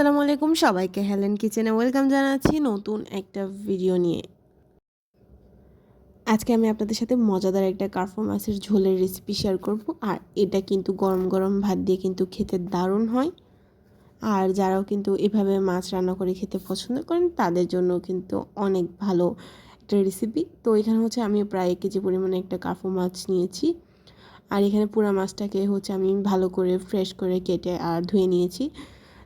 আসসালামু আলাইকুম, সবাইকে হেলেন কিচেনে ওয়েলকাম জানাচ্ছি নতুন একটা ভিডিও নিয়ে। আজকে আমি আপনাদের সাথে মজাদার একটা কার্ফো মাছের ঝোলের রেসিপি শেয়ার করব, আর এটা কিন্তু গরম গরম ভাত দিয়ে কিন্তু খেতে দারুণ হয়। আর যারাও কিন্তু এভাবে মাছ রান্না করে খেতে পছন্দ করেন, তাদের জন্য কিন্তু অনেক ভালো একটা রেসিপি তো এখানে হচ্ছে আমি প্রায় এক কেজি পরিমাণে একটা কার্ফো মাছ নিয়েছি, আর এখানে পুরা মাছটাকে হচ্ছে আমি ভালো করে ফ্রেশ করে কেটে আর ধুয়ে নিয়েছি।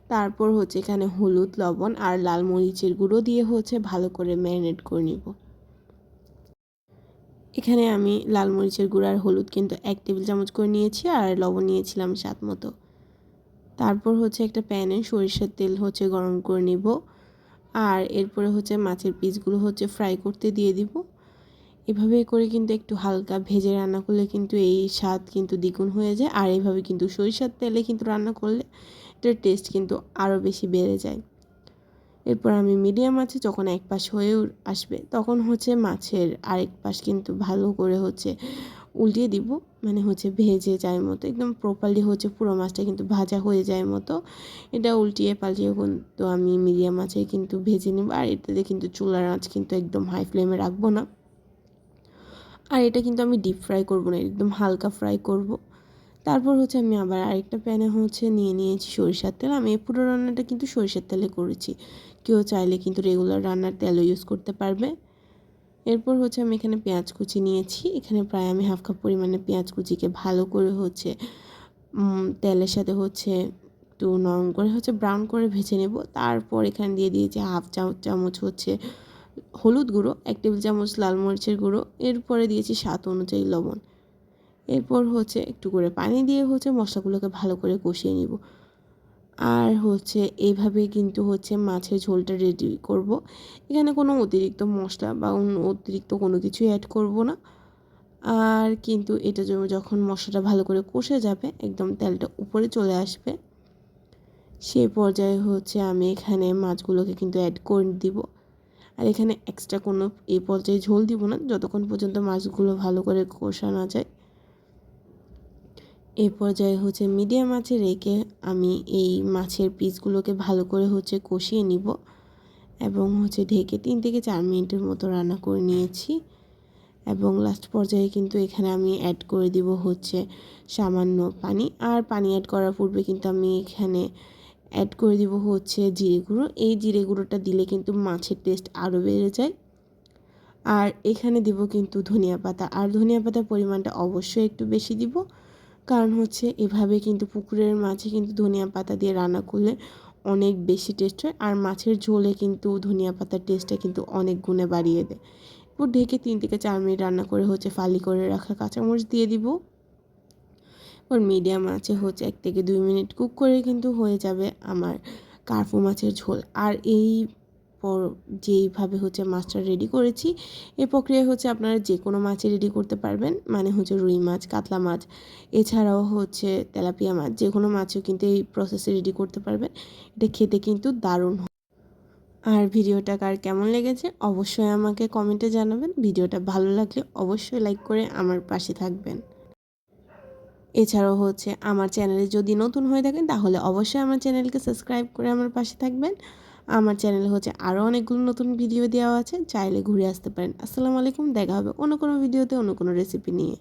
তারপর হচ্ছে এখানে হলুদ, লবণ আর লাল মরিচের গুঁড়ো দিয়ে হচ্ছে ভালো করে ম্যারিনেট করে নিব। এখানে আমি লাল মরিচের গুঁড়ো আর হলুদ কিন্তু এক টেবিল চামচ করে নিয়েছি আর লবণ নিয়েছিলাম স্বাদ মতো। তারপর হচ্ছে একটা প্যানে সরিষার তেল হচ্ছে গরম করে নিব আর এরপরে হচ্ছে মাছের পিসগুলো হচ্ছে ফ্রাই করতে দিয়ে দিব। এভাবে করে কিন্তু একটু হালকা ভেজে রান্না করলে কিন্তু এই স্বাদ কিন্তু দ্বিগুণ হয়ে যায় আর এইভাবে কিন্তু সরিষার তেলে কিন্তু রান্না করলে এটার টেস্ট কিন্তু আরও বেশি বেড়ে যায়। এরপর আমি মিডিয়াম আছে যখন এক পাশ হয়ে আসবে, তখন হচ্ছে মাছের আরেক পাশ কিন্তু ভালো করে হচ্ছে উল্টিয়ে দিব মানে হচ্ছে ভেজে যায় মতো, একদম প্রপারলি হচ্ছে পুরো মাছটা কিন্তু ভাজা হয়ে যায় মতো। এটা উল্টিয়ে পাল্টিয়ে কিন্তু আমি মিডিয়াম আছে কিন্তু ভেজে নেব, আর এটাতে কিন্তু চুলার আঁচ কিন্তু একদম হাই ফ্লেমে রাখব না। আর এটা কিন্তু আমি ডিপ ফ্রাই করব না, একদম হালকা ফ্রাই করব। তারপর হচ্ছে আমি আবার আরেকটা প্যানে হচ্ছে নিয়ে নিয়েছি সরিষার তেল। আমি এই পুরো রান্নাটা কিন্তু সরিষার তেলে করেছি। কেউ চাইলে কিন্তু রেগুলার রান্নার তেলও ইউজ করতে পারবে। এরপর হচ্ছে আমি এখানে পেঁয়াজ কুচি নিয়েছি। এখানে প্রায় আমি হাফ কাপ পরিমাণে পেঁয়াজ কুচিকে ভালো করে হচ্ছে তেলের সাথে হচ্ছে একটু নরম করে হচ্ছে ব্রাউন করে ভেজে নেব। তারপর এখানে দিয়ে দিয়েছি হাফ চামচ হচ্ছে হলুদ গুঁড়ো, এক টেবিল চামচ লাল মরিচের গুঁড়ো। এরপরে দিয়েছি স্বাদ অনুযায়ী লবণ। এরপর হচ্ছে একটু করে পানি দিয়ে হচ্ছে মশলাগুলোকে ভালো করে কষিয়ে নিব। আর হচ্ছে এইভাবে কিন্তু হচ্ছে মাছের ঝোলটা রেডি করব। এখানে কোনো অতিরিক্ত মশলা বা অতিরিক্ত কোনো কিছু অ্যাড করব না। আর কিন্তু এটা যখন মশলাটা ভালো করে কষে যাবে, একদম তেলটা উপরে চলে আসবে, সে পর্যায়ে হচ্ছে আমি এখানে মাছগুলোকে কিন্তু অ্যাড করে দিব। আর এখানে এক্সট্রা কোনো এই পর্যায়ে ঝোল দিব না, যতক্ষণ পর্যন্ত মাছগুলো ভালো করে কষানো যায় এই পর্যায়ে হচ্ছে মিডিয়াম আঁচে রেখে আমি এই মাছের পিসগুলোকে ভালো করে হচ্ছে কষিয়ে নিব এবং হচ্ছে ঢেকে তিন থেকে চার মিনিটের মতো রান্না করে নিয়েছি। এবং লাস্ট পর্যায়ে কিন্তু এখানে আমি অ্যাড করে দিব হচ্ছে সামান্য পানি। আর পানি অ্যাড করার পূর্বে কিন্তু আমি এখানে অ্যাড করে দিব হচ্ছে জিরে গুঁড়ো। এই জিরে গুঁড়োটা দিলে কিন্তু মাছের টেস্ট আরও বেড়ে যায়। আর এখানে দিব কিন্তু ধনিয়া পাতা। আর ধনিয়া পাতার পরিমাণটা অবশ্যই একটু বেশি দিব। কারণ হচ্ছে এভাবে কিন্তু পুকুরের মাছে কিন্তু ধনিয়া পাতা দিয়ে রান্না করলে অনেক বেশি টেস্ট হয়। আর মাছের ঝোলে কিন্তু ধনিয়া পাতার টেস্টটা কিন্তু অনেক গুণে বাড়িয়ে দেয়। এরপর ঢেকে তিন থেকে চার মিনিট রান্না করে হচ্ছে ফালি করে রাখা কাঁচামরিচ দিয়ে দিব। ওর মিডিয়াম আছে হচ্ছে এক থেকে দুই মিনিট কুক করে কিন্তু হয়ে যাবে আমার কার্ফু মাছের ঝোল। আর এই পর যেইভাবে হচ্ছে মাছটা রেডি করেছি, এ প্রক্রিয়ায় হচ্ছে আপনারা যে কোনো মাছই রেডি করতে পারবেন মানে হচ্ছে রুই মাছ, কাতলা মাছ, এছাড়াও হচ্ছে তেলাপিয়া মাছ যে কোনো মাছও কিন্তু এই প্রসেসে রেডি করতে পারবেন, এটা খেতে কিন্তু দারুণ আর ভিডিওটা কার কেমন লেগেছে অবশ্যই আমাকে কমেন্টে জানাবেন, ভিডিওটা ভালো লাগলে অবশ্যই লাইক করে আমার পাশে থাকবেন। এছাড়াও হচ্ছে আমার চ্যানেলে যদি নতুন হয়ে থাকেন তাহলে অবশ্যই আমার চ্যানেলকে সাবস্ক্রাইব করে আমার পাশে থাকবেন। আমার চ্যানেলে হচ্ছে আরও অনেকগুলো নতুন ভিডিও দেওয়া আছে, চাইলে ঘুরে আসতে পারেন। আসসালামু আলাইকুম, দেখা হবে অন্য কোনো ভিডিওতে অন্য কোনো রেসিপি নিয়ে।